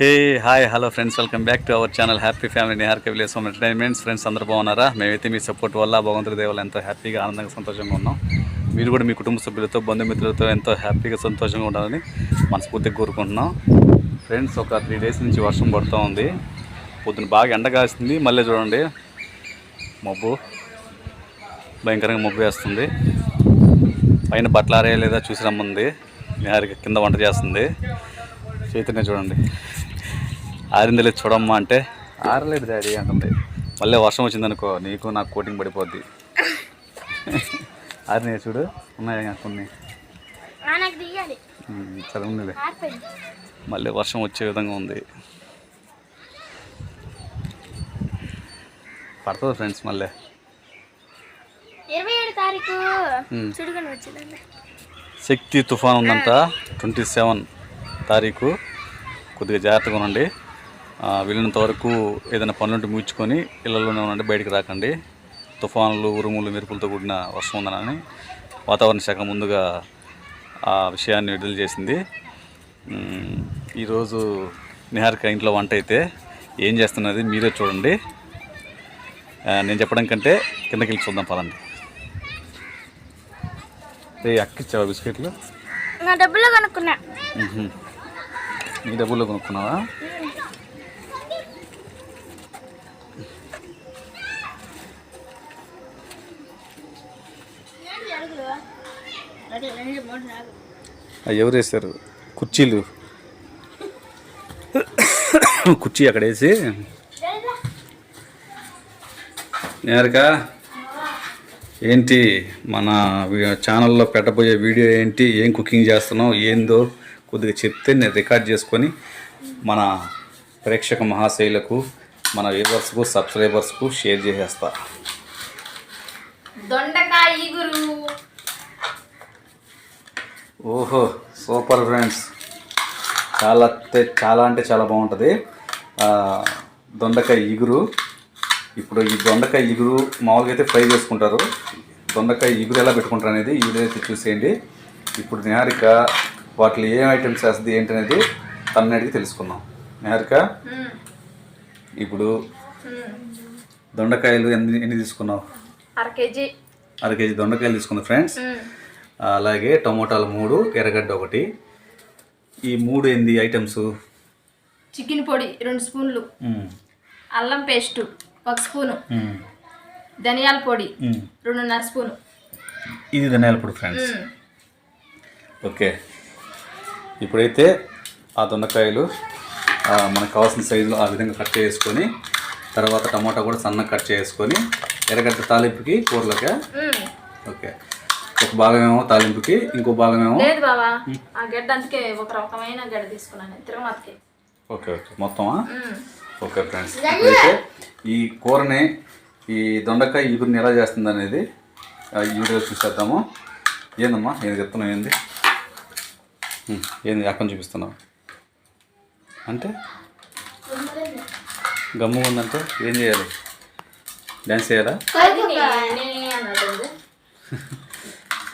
Hey hi hello friends welcome back to our channel happy family Nihar కవిలేస్ home entertainments. Friends అందరూ బాగున్నారా? మేమైతే మీ support వల్ల భగవంతుడి దేవాలు ఎంతో హ్యాపీగా ఆనందంగా సంతోషంగా ఉన్నాం. మీరు కూడా మీ కుటుంబ సభ్యులతో బంధుమిత్రులతో ఎంతో హ్యాపీగా సంతోషంగా ఉండాలని మనస్ఫూర్తిగా కోరుకుంటున్నాం. ఫ్రెండ్స్ ఒక త్రీ డేస్ నుంచి వర్షం పడుతూ ఉంది. పొద్దున బాగా ఎండ కాస్తుంది మళ్ళీ చూడండి. మబ్బు భయంకరంగా మబ్బు వేస్తుంది. పైన బట్టలు ఆరేయలేదా? చూసి రమ్మంది. నిహారిక కింద వంట చేస్తుంది. చేతినే చూడండి. ఆరింది లేదు చూడమ్మా అంటే ఆరలేదు డాడీ అంటుంది. మళ్ళీ వర్షం వచ్చిందనుకో నీకు నాకు కోటింగ్ పడిపోద్ది. ఆరినాయి చూడు ఉన్నాయి కొన్ని. ఆరిపోయింది. మళ్ళీ వర్షం వచ్చే విధంగా ఉంది. పడుతుంది ఫ్రెండ్స్ మళ్ళీ? శక్తి తుఫాన్ ఉందంట. ట్వంటీ సెవెన్ తారీఖు. కొద్దిగా జాగ్రత్తగా ఉండండి. వీలైనంత వరకు ఏదైనా పనులుంటే ముగించుకొని ఇళ్ళలోనే ఉండండి బయటికి రాకండి. తుఫాన్లు ఉరుములు మెరుపులతో కూడిన వర్షం ఉందని వాతావరణ శాఖ ముందుగా ఆ విషయాన్ని విడుదల చేసింది. ఈరోజు నిహారిక ఇంట్లో వంట అయితే ఏం చేస్తున్నది మీరే చూడండి. నేను చెప్పడం కంటే కిందకి వెళ్ళి చూద్దాం పదండి. ఏ అక్కిచ్చావా బిస్కెట్లు? నా డబ్బులో కనుక్కున్నా. నీ డబ్బుల్లో కొనుక్కున్నావా? ఎవరు వేస్తారు? కుర్చీలు. కుర్చీ అక్కడ వేసి. నేరుగా ఏంటి మన ఛానల్లో పెట్టబోయే వీడియో ఏంటి? ఏం కుకింగ్ చేస్తున్నావు? ఏందో కొద్దిగా చెప్తే నేను రికార్డ్ చేసుకొని మన ప్రేక్షక మహాశైలకు మన వ్యూవర్స్కు సబ్స్క్రైబర్స్కు షేర్ చేసేస్తా. దొండకాయ ఓహో సూపర్ ఫ్రెండ్స్. చాలా చాలా అంటే చాలా బాగుంటుంది. దొండకాయ ఇగురు. ఇప్పుడు ఈ దొండకాయ ఇగురు మామూలుగా అయితే ఫ్రై చేసుకుంటారు. దొండకాయ ఇగురు ఎలా పెట్టుకుంటారు అనేది ఈ వీడియో అయితే చూసేయండి. ఇప్పుడు నిహారిక వాటిలో ఏం ఐటమ్స్ వేస్తుంది ఏంటనేది తన అడిగి తెలుసుకుందాం. నిహారిక? ఇప్పుడు దొండకాయలు ఎన్ని ఎన్ని తీసుకున్నావు? అర కేజీ. అర కేజీ దొండకాయలు తీసుకున్నావు ఫ్రెండ్స్. అలాగే టమోటాలు మూడు ఎర్రగడ్డ ఒకటి. ఈ మూడు ఏంది ఐటమ్స్? చికెన్ పొడి రెండు స్పూన్లు. అల్లం పేస్టు ఒక స్పూను. ధనియాల పొడి రెండున్నర స్పూను. ఇది ధనియాల పొడి ఫ్రెండ్స్. ఓకే. ఇప్పుడైతే ఆ దొండకాయలు మనకు కావాల్సిన సైజులో ఆ విధంగా కట్ చేసుకొని తర్వాత టమాటా కూడా సన్నగా కట్ చేసుకొని ఎర్రగడ్డ తాలింపుకి కూరలోకి. ఓకే. ఒక భాగం ఏమో తాలింపుకి ఇంకో భాగం ఏమో లేదు బావా. ఆ గడ్డ అందుకే ఒక రకమైన గడ్డ తీసుకున్నాను తిరుమలకి. Okay okay. మొత్తమా? Okay friends. ఇప్పుడైతే ఈ కూరని ఈ దొండకాయ ఇగురిని ఎలా చేస్తుంది అనేది ఈ వీడియో చూసేద్దాము. ఏందమ్మా? ఏం చెప్తున్నావు ఏంది? ఏంది? అక్కని చూపిస్తున్నావు? అంటే? గమ్ము ఉందంటే ఏం చేయాలి? డ్యాన్స్ చేయాలా?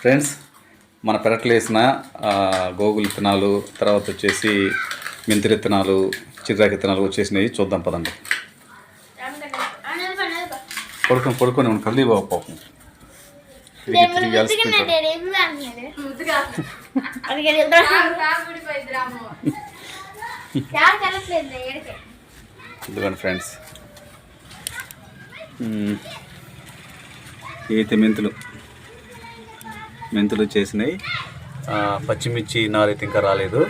ఫ్రెండ్స్ మన పెరట్లో వేసిన ఆ, గోగులు విత్తనాలు తర్వాత వచ్చేసి మెంతి విత్తనాలు చిరాకు విత్తనాలు వచ్చేసినాయి చూద్దాం పదండి. పడుకొని పడుకొని ఉండి కళ్ళు బాబు పాపం ఇదిగోండి ఫ్రెండ్స్. అయితే మెంతులు మెంతులు చేసినాయి. పచ్చిమిర్చి నారైతే ఇంకా రాలేదు.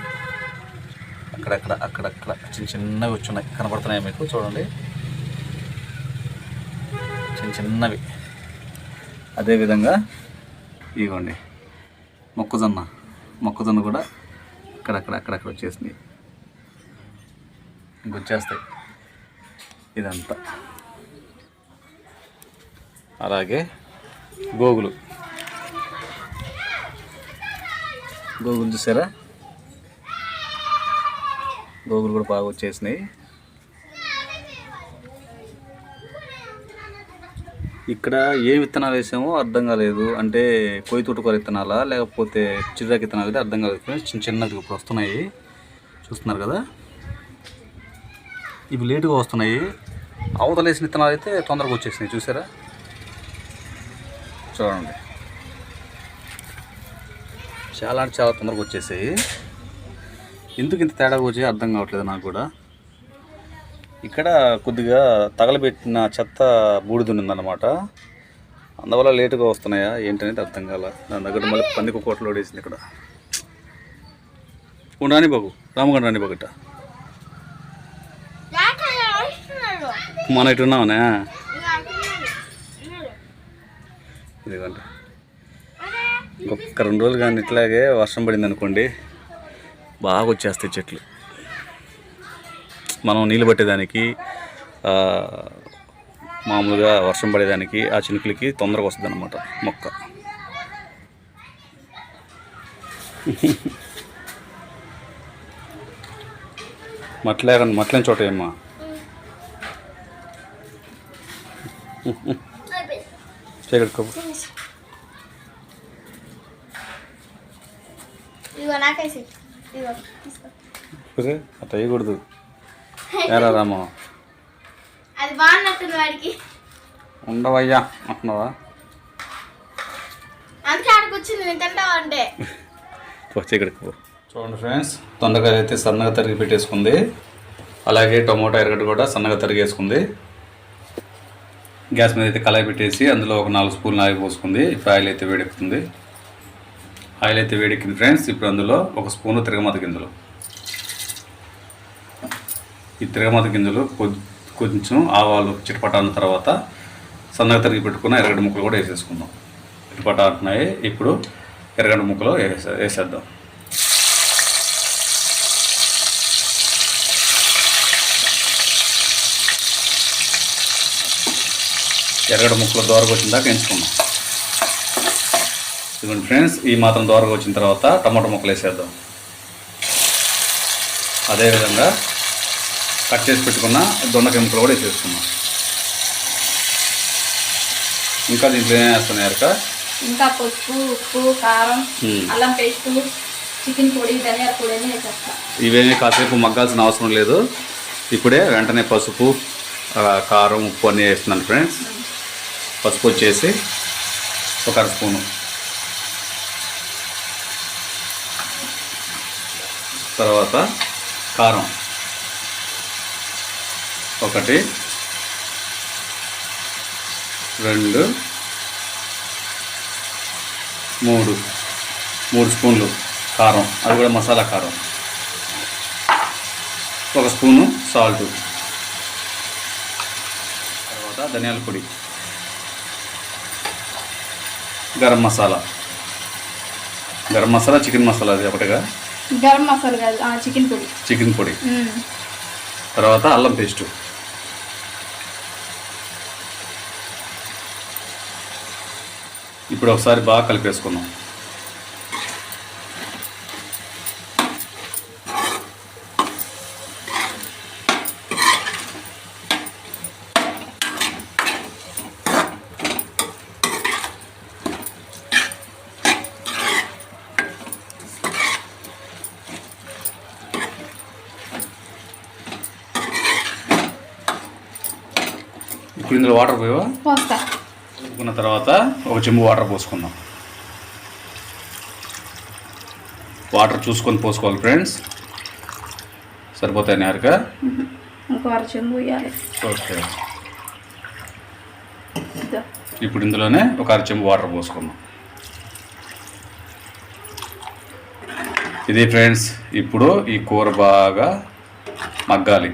అక్కడక్కడ అక్కడక్కడ చిన్న చిన్నవి వచ్చున్నాయి కనపడుతున్నాయి మీకు? చూడండి. చిన్న చిన్నవి. అదేవిధంగా ఇదిగోండి మొక్కజొన్న. మొక్కజొన్న కూడా అక్కడక్కడ అక్కడక్కడ వచ్చేసినాయి. ఇంకొచ్చేస్తాయి ఇదంతా. అలాగే గోగులు. గోగులు చూసారా? గోగులు కూడా బాగా వచ్చేసినాయి. ఇక్కడ ఏ విత్తనాలు వేసామో అర్థం కాలేదు. అంటే కొయ్యి తోటకూర విత్తనాలా లేకపోతే చిరాకు విత్తనాలు అయితే అర్థం కాలేదు చిన్న చిన్నది ఇప్పుడు వస్తున్నాయి. చూస్తున్నారు కదా? ఇవి లేటుగా వస్తున్నాయి. అవతలేసిన విత్తనాలు అయితే తొందరగా వచ్చేసినాయి. చూసారా? చూడండి. చాలా అంటే చాలా తొందరగా వచ్చేసాయి. ఎందుకు ఇంత తేడా వచ్చాయి అర్థం కావట్లేదు నాకు కూడా. ఇక్కడ కొద్దిగా తగలబెట్టిన చెత్త బూడిదుందన్నమాట అందువల్ల లేటుగా వస్తున్నాయా ఏంటనేది అర్థం కాల. దాని దగ్గర మళ్ళీ పందికి కోట్లు ఓడేసింది ఇక్కడ. ఉండు రాని బాబు రామగండ రాని బాగుట మన ఇటు ఉన్నామనే ఇదిగోండి. ఇంకొక రెండు రోజులు కానీ ఇట్లాగే వర్షం పడింది అనుకోండి బాగా వచ్చేస్తాయి చెట్లు. మనం నీళ్ళు పట్టేదానికి మామూలుగా వర్షం పడేదానికి ఆ చినుకులకి తొందరగా వస్తుంది అనమాట మొక్క. మట్లేకండి మట్లేని చోట ఏమ్మా చీకటి ఇదిగో నాకేసి. తీసుకో. అట్ట వేయకూడదు. ఏరా రామా? అది బాగున్నట్టుంది వాడికి. ఉండవయ్యా అంటున్నావా? అందుకే ఆడికి వచ్చింది నేను తింటావా అంటే. పో చీకటికి పో. చూడండి ఫ్రెండ్స్ తొందరగా అయితే సన్నగా తరిగి పెట్టేసుకుంది. అలాగే టొమాటో ఎరగడ్డ కూడా సన్నగా తరిగేసుకుంది. గ్యాస్ మీద అయితే కళాయి పెట్టేసి అందులో ఒక నాలుగు స్పూన్లు ఆయిల్ పోసుకుంది. ఇప్పుడు ఆయిల్ అయితే వేడెక్కుతుంది. ఆయిల్ అయితే వేడెక్కింది ఫ్రెండ్స్. ఇప్పుడు అందులో ఒక స్పూను తిరగమాత గింజలు. ఈ తిరగమాత గింజలు కొంచెం ఆవాలు చిటపట అన్న తర్వాత సన్నగా తరిగి పెట్టుకున్న ఎర్రగడ్డ ముక్కలు కూడా వేసేసుకుందాం. చిటపట అంటున్నాయి. ఇప్పుడు ఎర్రగడ్డ ముక్కలు వేసే వేసేద్దాం. ఎర్రగడ్డ ముక్కలు దోరగా దాకా ఎంచుకుందాం ఇదిగోండి ఫ్రెండ్స్ ఈ మాత్రం దోరగా వచ్చిన తర్వాత టమాటో ముక్కలు వేసేద్దాం. అదేవిధంగా కట్ చేసి పెట్టుకున్న దొండకాయ ముక్కలు కూడా వేసేసుకున్నాం ఇంకా దీంట్లో ఏం వేస్తున్నాయి అరక? ఇంకా పసుపు ఉప్పు కారం. అల్లం పేస్ట్ చికెన్ పొడి ధనియాల పొడి అని వేసేస్తా. ఇవేమీ కాసేపు మగ్గాల్సిన అవసరం లేదు. ఇప్పుడే వెంటనే పసుపు కారం ఉప్పు అన్నీ వేస్తున్నాను ఫ్రెండ్స్. పసుపు వచ్చేసి ఒక అర స్పూను. తర్వాత కారం. ఒకటి రెండు మూడు. మూడు స్పూన్లు కారం. అది కూడా మసాలా కారం. ఒక స్పూను సాల్ట్. తర్వాత ధనియాల పొడి. గరం మసాలా. గరం మసాలా చికెన్ మసాలా అది ఒకటిగా. గరం మసాలా కాదు. ఆ, చికెన్ పొడి. చికెన్ పొడి. తర్వాత అల్లం పేస్టు. ఇప్పుడు ఒకసారి బాగా కలిపేసుకుందాం. ఇందులో వాటర్ పోయావా? పోస్తా. కలుపుకున్న తర్వాత ఒక చెంబు వాటర్ పోసుకుందాం. వాటర్ చూసుకొని పోసుకోవాలి ఫ్రెండ్స్. సరిపోతాయి వేయాలి ఓకే. ఇప్పుడు ఇందులోనే ఒక అర చెంబు వాటర్ పోసుకుందాం. ఇది ఫ్రెండ్స్ ఇప్పుడు ఈ కూర బాగా మగ్గాలి.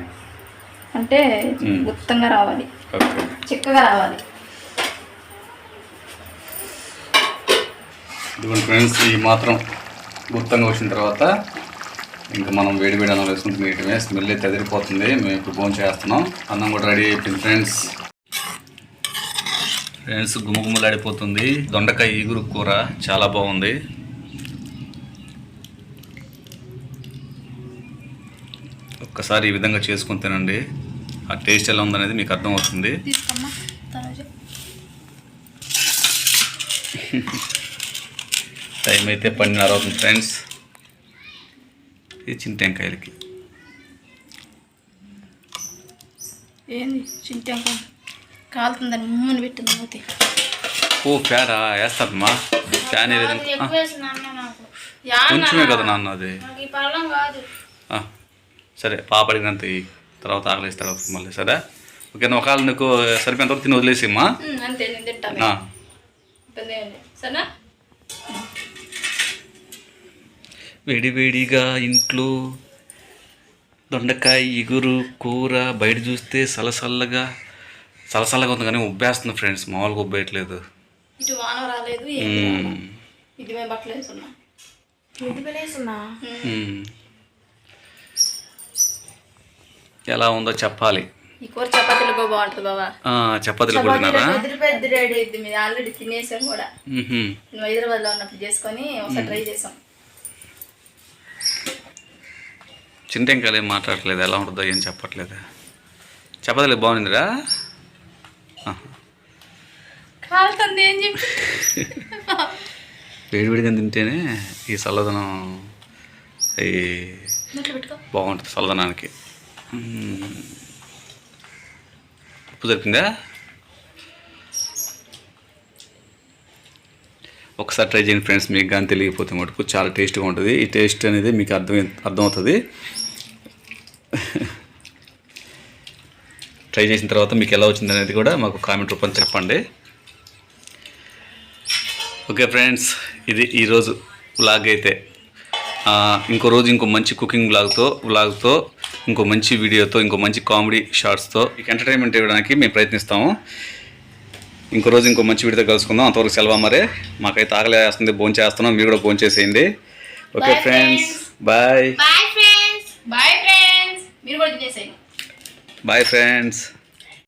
అంటే మ్మ్. గుత్తంగా రావాలి. చిక్కగా రావాలి. ఇదిగోండి ఫ్రెండ్స్ ఈ మాత్రం గుర్తంగా వచ్చిన తర్వాత ఇంకా మనం వేడి వేడి అన్నం వేసుకుంటే తినేయటమే స్మెల్ అయితే ఎదిరిపోతుంది. మేము ఇప్పుడు భోజనం చేస్తున్నాం. అన్నం కూడా రెడీ అయిపోయింది ఫ్రెండ్స్. ఫ్రెండ్స్ గుమగుమలాడిపోతుంది. దొండకాయ ఈగురు కూర చాలా బాగుంది. ఒక్కసారి ఈ విధంగా చేసుకుని తినండి. ఆ టేస్ట్ ఎలా ఉందనేది మీకు అర్థమవుతుంది. టైం అయితే పన్నెండున్నర అవుతుంది ఫ్రెండ్స్. ఈ చిన్న టెంకాయలకి ఏంది కాలుతుందని ముమ్మని పెట్టింది మూతి. ఓ పేడ వేస్తారమ్మా ఫ్యాన్ ఏ విధంగా ఎక్కువ వేసిన అన్న నాకు. కొంచెమే కదా నాన్న అది. నాకు ఈ పళ్ళం కాదు. ఆ, సరే పాప అడిగినంత ఇయ్యి. తర్వాత ఆకలిస్తాడు మళ్ళీ సరే? ఓకేనా ఒకవేళ నీకు సరిపోయేంత వరకు తిని వదిలేసిమ్మా ఉమ్, అంతే నేను తింటాను. ఆ, ఇబ్బంది ఏం లేదు. సరేనా? వేడివేడిగా ఇంట్లో దొండకాయ ఇగురు కూర బయట చూస్తే సలసల్లగా సలసల్లగా ఉంది కానీ ఉబ్బేస్తుంది ఫ్రెండ్స్. మామూలుగా ఉబ్బేయట్లేదు. ఇటు వాన రాలేదు. ఇది మేము బట్టలు వేసుకున్నాం ఇది పిలేస్తున్నా మ్మ్. ఎలా ఉందో చెప్పాలి. ఈ కూర చపాతీలకు బాగుంటుంది బాబా చపాతీలు పెద్ద రెడీ మీరు ఆల్రెడీ తినేసాం కూడా. నువ్వు హైదరాబాద్లో ఉన్నప్పుడు చేసుకొని ఒకసారి ట్రై చేసాం. చింతెంకాయలు ఏం మాట్లాడట్లేదు ఎలా ఉంటుందో ఏం చెప్పట్లేదు. చపాతీలు బాగుందిరా? కాలుతుంది ఏం చెప్పి. వేడివేడిగా తింటేనే ఈ చల్లదనం ఈ బాగుంటుంది చల్లదనానికి. ఉప్పు దొరికిందా ఒకసారి ట్రై చేయండి ఫ్రెండ్స్ మీకు కానీ తెలియకపోతే మటుకు చాలా టేస్ట్గా ఉంటుంది. ఈ టేస్ట్ అనేది మీకు అర్థం అర్థమవుతుంది. ట్రై చేసిన తర్వాత మీకు ఎలా వచ్చింది అనేది కూడా మాకు కామెంట్ రూపంలో చెప్పండి. ఓకే ఫ్రెండ్స్ ఇది ఈరోజు లాగ్ అయితే ఇంకో రోజు ఇంకో మంచి కుకింగ్ వ్లాగ్తో వ్లాగ్తో ఇంకో మంచి వీడియోతో ఇంకో మంచి కామెడీ షార్ట్స్తో మీకు ఎంటర్టైన్మెంట్ ఇవ్వడానికి మేము ప్రయత్నిస్తాము. ఇంకో రోజు ఇంకో మంచి వీడియోతో కలుసుకుందాం. అంతవరకు సెలవు మరే మాకైతే ఆకలి వేస్తుంది భోజనం చేస్తున్నాం మీరు కూడా భోజనం చేసేయండి okay friends. Bye bye friends bye friends